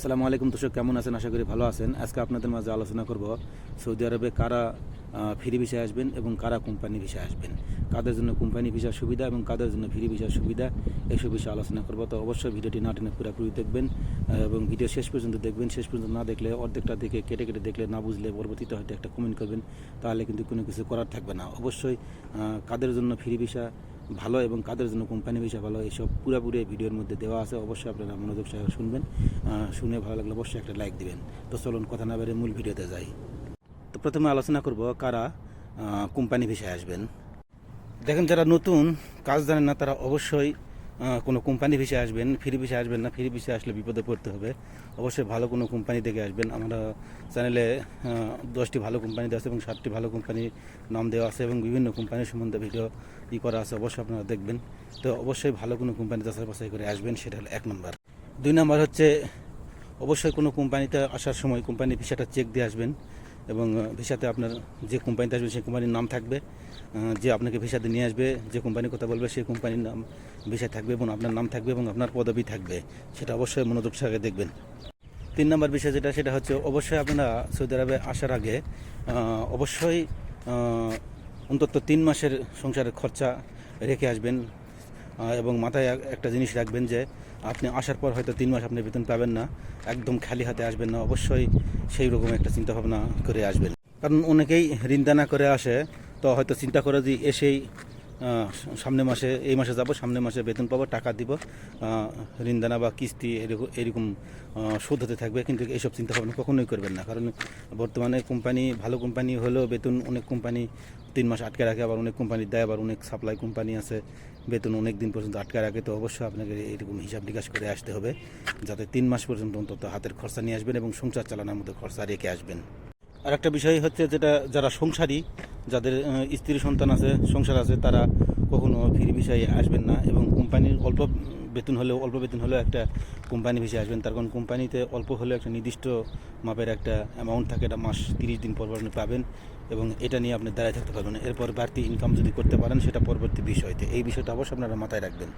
আসসালামু আলাইকুম দর্শক, কেমন আছেন? আশা করি ভালো আছেন। আজকে আপনাদের মাঝে আলোচনা করব, সৌদি আরবে কারা ফ্রি ভিসায় আসবেন এবং কারা কোম্পানি ভিসায় আসবেন। কাদের জন্য কোম্পানি ভিসার সুবিধা এবং কাদের জন্য ফ্রি ভিসার সুবিধা এইসব বিষয়ে আলোচনা করব। তো অবশ্যই ভিডিওটি না টেনে পুরোপুরি দেখবেন এবং ভিডিও শেষ পর্যন্ত দেখবেন। শেষ পর্যন্ত না দেখলে, অর্ধেকটা দেখে, কেটে কেটে দেখলে না বুঝলে পরবর্তীতে হয়তো একটা কমেন্ট করবেন। তাহলে কিন্তু কোনো কিছু করার থাকবে না। অবশ্যই কাদের জন্য ফ্রি ভিসা ভালো এবং কাদের জন্য কোম্পানি ভিসা ভালো এইসব পুরোপুরি ভিডিওর মধ্যে দেওয়া আছে। অবশ্যই আপনারা মনোযোগ সহকারে শুনবেন। শুনে ভালো লাগলে অবশ্যই একটা লাইক দিবেন। তো চলুন কথা না বেড়ে মূল ভিডিওতে যাই। তো প্রথমে আলোচনা করব কারা কোম্পানি ভিসায় আসবেন। দেখেন যারা নতুন, কাজ জানেন না, তারা অবশ্যই কোনো কোম্পানি ভিসে আসবেন, ফ্রি ভিসে আসবেন না, ফ্রি ভিসায় আসলে বিপদে পড়তে হবে। অবশ্যই ভালো কোনো কোম্পানি থেকে আসবেন। আমরা চ্যানেলে দশটি ভালো কোম্পানি দেওয়া আছে এবং সাতটি ভালো কোম্পানির নাম দেওয়া আছে এবং বিভিন্ন কোম্পানির সম্বন্ধে ভিডিও ই করা আছে, অবশ্যই আপনারা দেখবেন। তো অবশ্যই ভালো কোনো কোম্পানি যাচাই বাছাই করে আসবেন, সেটা হলো এক নম্বর। দুই নম্বর হচ্ছে, অবশ্যই কোনো কোম্পানিতে আসার সময় কোম্পানির ভিসাটা চেক দিয়ে আসবেন। এবং ভিসাতে আপনার যে কোম্পানিতে আসবে সেই কোম্পানির নাম থাকবে। যে আপনাকে ভিসাতে নিয়ে আসবে, যে কোম্পানির কথা বলবে, সেই কোম্পানির নাম ভিসায় থাকবে এবং আপনার নাম থাকবে এবং আপনার পদবি থাকবে। সেটা অবশ্যই মনোযোগ সহকারে দেখবেন। তিন নম্বর বিষয় যেটা, সেটা হচ্ছে অবশ্যই আপনারা সৌদি আরবে আসার আগে অবশ্যই অন্তত তিন মাসের সংসারের খরচা রেখে আসবেন। এবং মাথায় একটা জিনিস রাখবেন যে আপনি আসার পর হয়তো তিন মাস আপনি বেতন পাবেন না, একদম খালি হাতে আসবেন না, অবশ্যই সেই রকম একটা চিন্তা ভাবনা করে আসবেন। কারণ অনেকেই ঋণদানা করে আসে, তো হয়তো চিন্তা করে যে এসেই সামনে মাসে, এই মাসে যাব, সামনে মাসে বেতন পাবো, টাকা দিব। ঋণদানা বা কিস্তি এরকম এরকম সুদ হতে থাকবে, কিন্তু এইসব চিন্তা ভাবনা কখনোই করবেন না। কারণ বর্তমানে কোম্পানি, ভালো কোম্পানি হলেও বেতন অনেক কোম্পানি তিন মাস আটকে রাখে, আবার অনেক কোম্পানি দেয়, আবার অনেক সাপ্লাই কোম্পানি আছে, বেতন অনেক দিন পর্যন্ত আটকে রাখে। তো অবশ্যই আপনাকে এরকম হিসাব নিকাশ করে আসতে হবে, যাতে তিন মাস পর্যন্ত অন্তত হাতের খরচা নিয়ে আসবেন এবং সংসার চালানোর মতো খরচা রেখে আসবেন। আর একটা বিষয় হচ্ছে যেটা, যারা সংসারী যাদের স্ত্রী সন্তান আছে, সংসার আছে, তারা কখনো ফ্রি বিষয়ে আসবেন না এবং কোম্পানির অল্প বেতন হলেও, অল্প বেতন হলেও একটা কোম্পানি ভিসে আসবেন। তার কারণ কোম্পানিতে অল্প হলেও একটা নির্দিষ্ট মাপের একটা অ্যামাউন্ট থাকে, এটা মাস তিরিশ দিন পর আপনি পাবেন এবং এটা নিয়ে আপনি দাঁড়ায় থাকতে পারবেন। এরপর বাড়তি ইনকাম যদি করতে পারেন, সেটা পরবর্তী বিষয়তে। এই বিষয়টা অবশ্যই আপনারা মাথায় রাখবেন।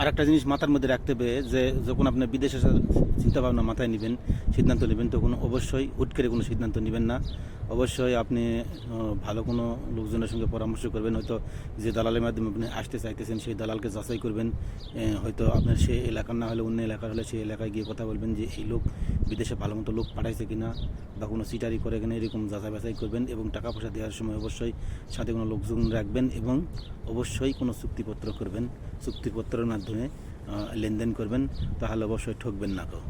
আর একটা জিনিস মাথার মধ্যে রাখতে হবে, যে যখন আপনি বিদেশে আসার চিন্তা ভাবনা মাথায় নেবেন, সিদ্ধান্ত নেবেন, তখন অবশ্যই হুট করে কোনো সিদ্ধান্ত নেবেন না। অবশ্যই আপনি ভালো কোনো লোকজনের সঙ্গে পরামর্শ করবেন। হয়তো যে দালালের মাধ্যমে আপনি আসতে চাইতেছেন, সেই দালালকে যাচাই করবেন হয়তো আপনার সে এলাকার না হলে অন্য এলাকার হলে সেই এলাকায় গিয়ে কথা বলবেন যে এই লোক বিদেশে ভালো মতো লোক পাঠাইছে কিনা বা কোনো সিটারি করে কিনা, এরকম যাচাই বাছাই করবেন এবং টাকা পয়সা দেওয়ার সময় অবশ্যই সাথে কোনো লোকজন রাখবেন এবং অবশ্যই কোনো চুক্তিপত্র করবেন। চুক্তিপত্রের মাধ্যমে লেনদেন করবেন, তাহলে অবশ্যই ঠকবেন না কেউ।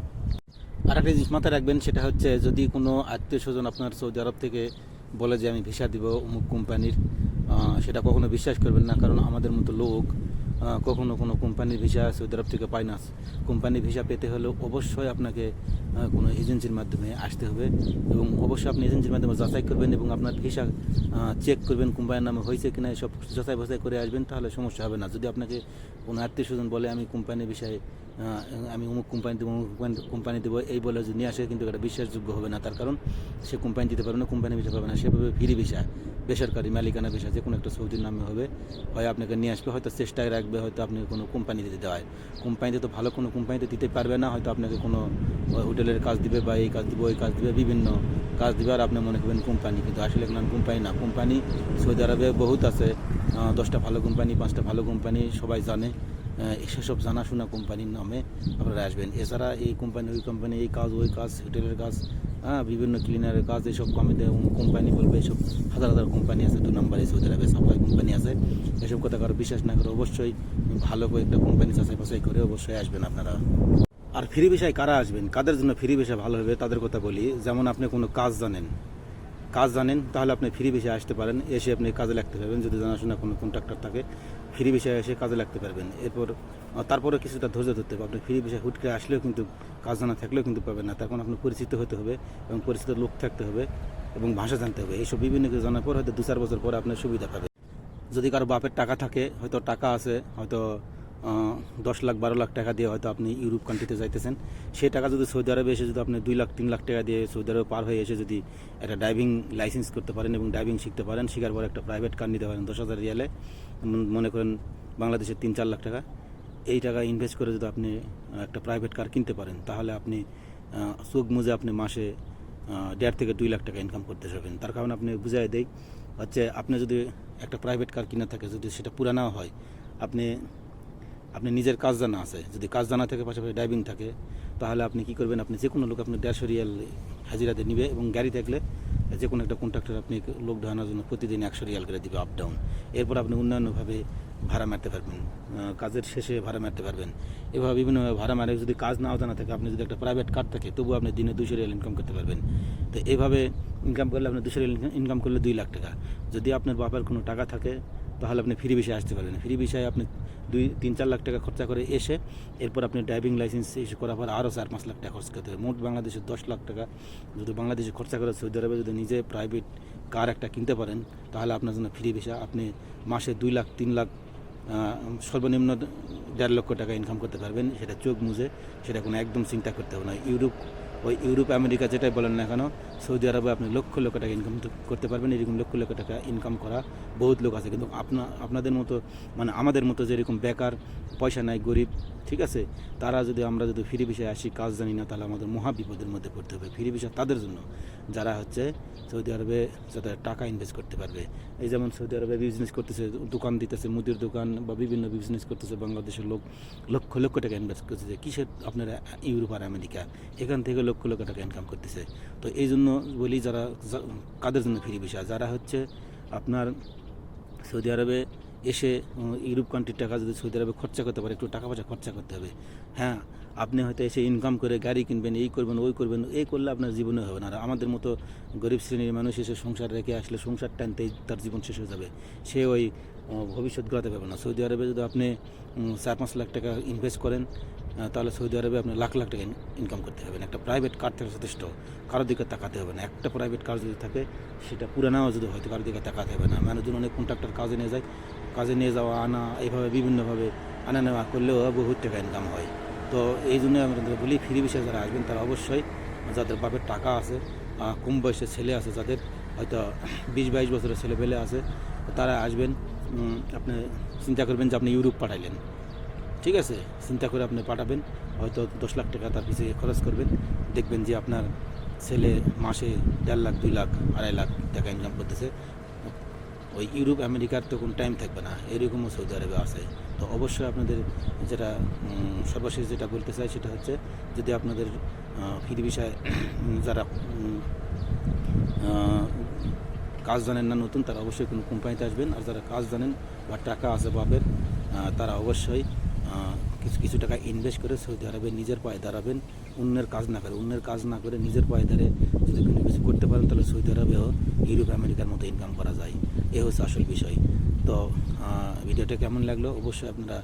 আর একটা জিনিস মাথায় রাখবেন, সেটা হচ্ছে যদি কোনো আত্মীয় স্বজন আপনার সৌদি আরব থেকে বলে যে আমি ভিসা দিব অমুক কোম্পানির সেটা কখনো বিশ্বাস করবেন না, কারণ আমাদের মতো লোক কখনো কোনো কোম্পানির ভিসা সৌদি আরব থেকে পায় না কোম্পানির ভিসা পেতে হলে অবশ্যই আপনাকে কোনো এজেন্সির মাধ্যমে আসতে হবে এবং অবশ্যই আপনি এজেন্সির মাধ্যমে যাচাই করবেন এবং আপনার ভিসা চেক করবেন কোম্পানির নামে হয়েছে কি না সব যাচাই বাছাই করে আসবেন, তাহলে সমস্যা হবে না। যদি আপনাকে কোনো আত্মীয় স্বজন বলে, আমি কোম্পানির বিষয়ে আমি অমুক কোম্পানি দেবো, অমুক কোম্পানি- কোম্পানি দেবো, এই বলে যদি নিয়ে আসে, কিন্তু এটা বিশ্বাসযোগ্য হবে না। তার কারণ, সে কোম্পানি দিতে পারবে না কোম্পানি ভিসা পাবে না। সেভাবে ফ্রি ভিসা, বেসরকারি মালিকানা ভিসা যে কোনো একটা সৌদির নামে হবে। হয় আপনাকে নিয়ে আসবে, হয়তো চেষ্টায় রাখবে হয়তো আপনি কোনো কোম্পানিতে দিতে হয়। কোম্পানিতে তো ভালো কোনো কোম্পানিতে দিতে পারবে না, হয়তো আপনাকে কোনো হোটেলের কাজ দিবে বা এই কাজ দিবে, ওই কাজ দিবে, বিভিন্ন কাজ দিবে, আর আপনি মনে করবেন কোম্পানি কিন্তু আসলে কোনো কোম্পানি না। কোম্পানি সৌদি আরবে বহুত আছে। দশটা ভালো কোম্পানি পাঁচটা ভালো কোম্পানি সবাই জানে। সেসব জানাশোনা কোম্পানির নামে আপনারা আসবেন। এছাড়া এই কোম্পানি ওই কোম্পানি এই কাজ, ওই কাজ হোটেলের কাজ হ্যাঁ বিভিন্ন ক্লিনারের কাজ এইসব কমিতে কোম্পানি বলবে এইসব হাজার হাজার কোম্পানি আছে, দু নম্বরে সৌদি আরবে সাপ্লাই কোম্পানি আছে। এসব কথা কারও বিশ্বাস না করে অবশ্যই ভালো করে একটা কোম্পানি যাচাই বাছাই করে অবশ্যই আসবেন আপনারা। আর ফ্রি বিষয় কারা আসবেন? কাদের জন্য ফ্রি বিষয় ভালো হবে তাদের কথা বলি। যেমন আপনি কোনো কাজ জানেন কাজ জানেন, তাহলে আপনি ফ্রি বিষয়ে আসতে পারেন, এসে আপনি কাজে লাগতে পারবেন। যদি জানাশোনা কোনো কন্ট্রাক্টর থাকে ফ্রি বিষয়ে এসে কাজে লাগতে পারবেন। এরপর তারপরে কিছুটা ধৈর্য ধরতে হবে। আপনি ফ্রি বিষয়ে হুট করে আসলেও কিন্তু কাজ জানা থাকলেও কিন্তু পাবেন না। তখন আপনি পরিচিত হতে হবে এবং পরিচিত লোক থাকতে হবে এবং ভাষা জানতে হবে। এইসব বিভিন্ন কিছু জানার পর হয়তো দু চার বছর পরে আপনার সুবিধা পাবে যদি কারও বাপের টাকা থাকে, হয়তো টাকা আছে, হয়তো দশ লাখ, বারো লাখ টাকা দিয়ে হয়তো আপনি ইউরোপ কান্ট্রিতে যাইতেছেন। সেই টাকা যদি সৌদি আরবে এসে যদি আপনি দুই লাখ, তিন লাখ টাকা দিয়ে সৌদি আরবে পার হয়ে এসে যদি একটা ড্রাইভিং লাইসেন্স করতে পারেন এবং ড্রাইভিং শিখতে পারেন শেখার পর একটা প্রাইভেট কার নিতে পারেন দশ হাজার রিয়ালে মনে করেন বাংলাদেশের তিন, চার লাখ টাকা, এই টাকা ইনভেস্ট করে যদি আপনি একটা প্রাইভেট কার কিনতে পারেন, তাহলে আপনি চোখ মুজে আপনি মাসে দেড় থেকে দুই লাখ টাকা ইনকাম করতে পারবেন তার কারণ আপনি বুঝাই দেই, হচ্ছে আপনি যদি একটা প্রাইভেট কার কিনা থাকে, যদি সেটা পুরানাও হয়, আপনি আপনি নিজের কাজ জানা আছে। যদি কাজ জানা থাকে, পাশাপাশি ড্রাইভিং থাকে, তাহলে আপনি কি করবেন? আপনি যে কোনো লোক আপনি দেড়শো রিয়াল হাজিরাতে নিবে এবং গাড়ি থাকলে যে কোনো একটা কন্ট্রাক্টর আপনি লোক ঢানার জন্য প্রতিদিন একশো রিয়াল করে দিবে আপ ডাউন এরপর আপনি অন্যান্যভাবে ভাড়া মারতে পারবেন। কাজের শেষে ভাড়া মারতে পারবেন। এভাবে বিভিন্নভাবে ভাড়া মারে, যদি কাজ নাও জানা থাকে, আপনি যদি একটা প্রাইভেট কার থাকে, তবুও আপনি দিনে দুশো রিয়াল ইনকাম করতে পারবেন। তো এভাবে ইনকাম করলে আপনি দুশো রিয়াল ইনকাম করলে দুই লাখ টাকা। যদি আপনার বাবার কোনো টাকা থাকে তাহলে আপনি ফ্রি বিষয়ে আসতে পারবেন। ফ্রি বিষয়ে আপনি দুই, তিন, চার লাখ টাকা খরচা করে এসে এরপর আপনি ড্রাইভিং লাইসেন্স ইস্যু করার পর আরও চার, পাঁচ লাখ টাকা খরচ করতে হবে। মোট বাংলাদেশে দশ লাখ টাকা যদি বাংলাদেশে খরচা করে সৌদি আরবে যদি নিজে প্রাইভেট কার একটা কিনতে পারেন, তাহলে আপনার জন্য ফ্রি ভিসা আপনি মাসে দুই লাখ, তিন লাখ সর্বনিম্ন দেড় লক্ষ টাকা ইনকাম করতে পারবেন। সেটা চোখ মুজে, সেটা কোনো একদম চিন্তা করতে হবে না। ইউরোপ ওই ইউরোপ, আমেরিকা যেটাই বলেন না কেন, সৌদি আরবে আপনি লক্ষ লক্ষ টাকা ইনকাম করতে পারবেন, এরকম লক্ষ লক্ষ টাকা ইনকাম করা বহুত লোক আছে। কিন্তু আপনা, আপনাদের মতো মানে আমাদের মতো যেরকম বেকার, পয়সা নাই, গরিব, ঠিক আছে? তারা যদি আমরা যদি ফ্রি বিষয়ে আসি, কাজ জানি না, তাহলে আমাদের মহা বিপদের মধ্যে পড়তে হবে। ফ্রি বিষয় তাদের জন্য। যারা হচ্ছে সৌদি আরবে যাতে টাকা ইনভেস্ট করতে পারবে। এই যেমন সৌদি আরবে বিজনেস করতেছে, দোকান দিতেছে, মুদির দোকান বা বিভিন্ন বিজনেস করতেছে, বাংলাদেশের লোক লক্ষ লক্ষ টাকা ইনভেস্ট করতেছে। কিসের? আপনারা ইউরোপ আর আমেরিকা। এখান থেকে লক্ষ লক্ষ টাকা ইনকাম করতেছে। তো এই জন্য বলি যারা কাদের জন্য ফ্রি বিষয় যারা হচ্ছে আপনার সৌদি আরবে এসে ইউরোপ কান্ট্রির টাকা যদি সৌদি আরবে খরচা করতে পারে, একটু টাকা পয়সা খরচা করতে হবে। হ্যাঁ আপনি হয়তো এসে ইনকাম করে গাড়ি কিনবেন, এই করবেন, ওই করবেন, এই করলে আপনার জীবনে হবে না। আর আমাদের মতো গরিব শ্রেণির মানুষ এসে সংসার রেখে আসলে সংসার টানতেই তার জীবন শেষ হয়ে যাবে। সে ওই ভবিষ্যৎ গড়াতে পারবে না। সৌদি আরবে যদি আপনি চার পাঁচ লাখ টাকা ইনভেস্ট করেন তাহলে সৌদি আরবে আপনি লাখ লাখ টাকা ইনকাম করতে হবে একটা প্রাইভেট কার থেকে যথেষ্ট কারোর দিকে তাকাতে হবে না। একটা প্রাইভেট কার যদি থাকে, সেটা পুরানাও যদি হয়তো কারোর দিকে তাকাতে হবে না। মানুষজন অনেক কন্ট্রাক্টর কাজে নিয়ে যায়, কাজে নিয়ে যাওয়া, আনা, এইভাবে বিভিন্নভাবে আনা নেওয়া করলেও বহুত টাকা ইনকাম হয়। তো এই জন্য আমরা বলি, ফ্রি বিষয়ে যারা আসবেন, তারা অবশ্যই যাদের বাপের টাকা আছে কম বয়সের ছেলে আছে যাদের, হয়তো বিশ বাইশ বছরের ছেলে পেলে আছে, তারা আসবেন। আপনি চিন্তা করবেন যে আপনি ইউরোপ পাঠাইলেন। ঠিক আছে, চিন্তা করে আপনি পাঠাবেন, হয়তো দশ লাখ টাকা তার পিছিয়ে খরচ করবেন। দেখবেন যে আপনার ছেলে মাসে দেড় লাখ, দুই লাখ, আড়াই লাখ টাকা ইনকাম করতেছে। ওই ইউরোপ, আমেরিকার তো কোনো টাইম থাকবে না, এরকমও সৌদি আরবে আছে। তো অবশ্যই আপনাদের যেটা সর্বশেষ যেটা বলতে চাই সেটা হচ্ছে, যদি আপনাদের ফ্রি বিষয়ে যারা কাজ জানেন না নতুন, তারা অবশ্যই কোনো কোম্পানিতে আসবেন। আর যারা কাজ জানেন বা টাকা আছে বাপের তারা অবশ্যই কিছু কিছু টাকা ইনভেস্ট করে সৌদি আরবে নিজের পায়ে দাঁড়াবেন, অন্যের কাজ না করে। অন্যের কাজ না করে নিজের পায়ে দাঁড়িয়ে যদি কোনো কিছু করতে পারেন, তাহলে সৌদি আরবেও ইউরোপ আমেরিকার মতো ইনকাম করা যায়। এ হচ্ছে আসল বিষয়। তো ভিডিওটা কেমন লাগল অবশ্যই আপনারা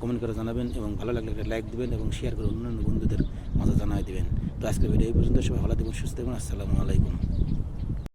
কমেন্ট করে জানাবেন এবং ভালো লাগলে একটা লাইক দেবেন এবং শেয়ার করে অন্যান্য বন্ধুদের মাঝে জানাই দেবেন। তো আজকের ভিডিও এই পর্যন্ত, সবাই ভালো দেবেন সুস্থ দেবেন আসসালামু আলাইকুম।